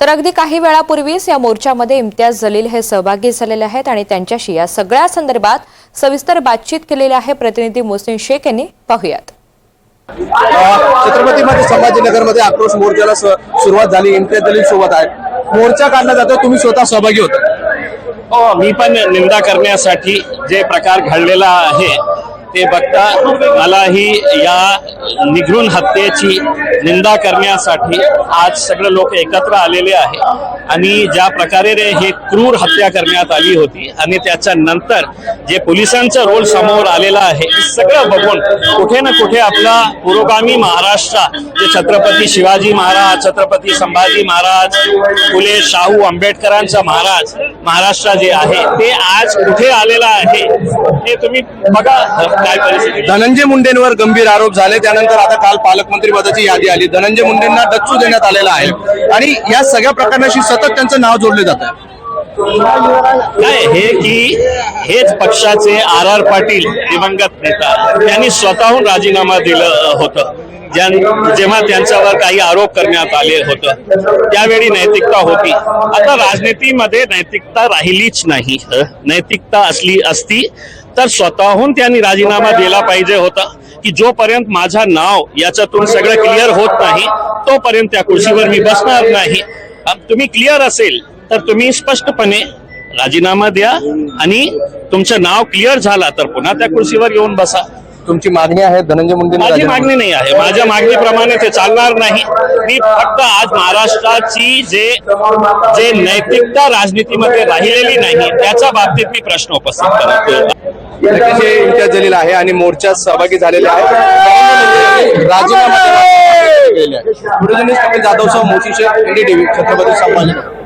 तर अगदी काही वेळापूर्वीच या मोर्चामध्ये इम्तियाज जलील हे सहभागी झालेले आहेत आणि त्यांच्याशी या सगळ्या संदर्भात सविस्तर बातचीत केलेली आहे. प्रतिनिधी मोहसिन शेख यांनी पाहुयात. छत्रपती मध्ये संभाजीनगरमध्ये आक्रोश मोर्चाला सुरुवात झाली. इम्तियाज जलील सोबत आहे. मोर्चा काढला जातो. तुम्ही स्वतः सहभागी होता. हो मी पण निंदा करण्यासाठी जे प्रकार घडलेला आहे ते बघता मलाही या निघून हत्येची निंदा करण्यासाठी आज सगळे लोक एकत्र आलेले आहे आणि ज्या प्रकारे रे हे क्रूर हत्या करण्यात आली होती आणि त्याच्या नंतर जे पोलिसांचा रोल समोर आलेला आहे हे सगळं बघून कुठे ना कुठे आपला पुरोगामी महाराष्ट्र जे छत्रपती शिवाजी महाराज छत्रपती संभाजी महाराज फुले शाहू आंबेडकरांचा महाराज महाराष्ट्र जे आहे ते आज कुठे आलेला आहे हे तुम्ही बघा काय परिस्थिती. धनंजय मुंडेंवर गंभीर आरोप झाले त्यानंतर आता काल पालकमंत्री पदाची यादी आली. धनंजय मुंडेंना डच्चू देण्यात आलेला आहे. आणि या सगळ्या प्रकरणाशी सतत त्यांचं नाव जोडले जात. आहे काय हे की हेच पक्षाचे आर आर पाटील दिवंगत नेता त्यांनी स्वतःहून राजीनामा दिलं होतं. जेव्हा त्यांच्यावर काही आरोप करण्यात आले होतं त्यावेळी नैतिकता होती. आता राजनीतीमध्ये नैतिकता राहिलीच नाही नैतिकता असली असती तर स्वतःहून त्यांनी राजीनामा दिला पाहिजे होता की जोपर्यंत माझं नाव याच्यातून सगळं क्लिअर होत नाही तोपर्यंत त्या खुर्चीवर मी बसणार नाही. तुम्ही क्लिअर असेल तर तुम्ही स्पष्टपणे राजीनामा द्या आणि तुमचं नाव क्लिअर झाला तर पुन्हा त्या खुर्चीवर येऊन बसा. तुमची मागणी आहे धनंजय मुंडे माझी मागणी नाही आहे. माझ्या मागणीप्रमाणे ते चालणार नाही. मी फक्त आज महाराष्ट्राची जे जे नैतिकता राजनीतीमध्ये राहिलेली नाही त्याच्या बाबतीत मी प्रश्न उपस्थित करतो हे इम्तियाज जलील आहे आणि मोर्चात सहभागी झालेले आहे. राजीनामा केलेले आहे. व्हिडिओ कपिल जाधव सह मोशी शेख एनडीटीव्ही छत्रपती संभाजीनगर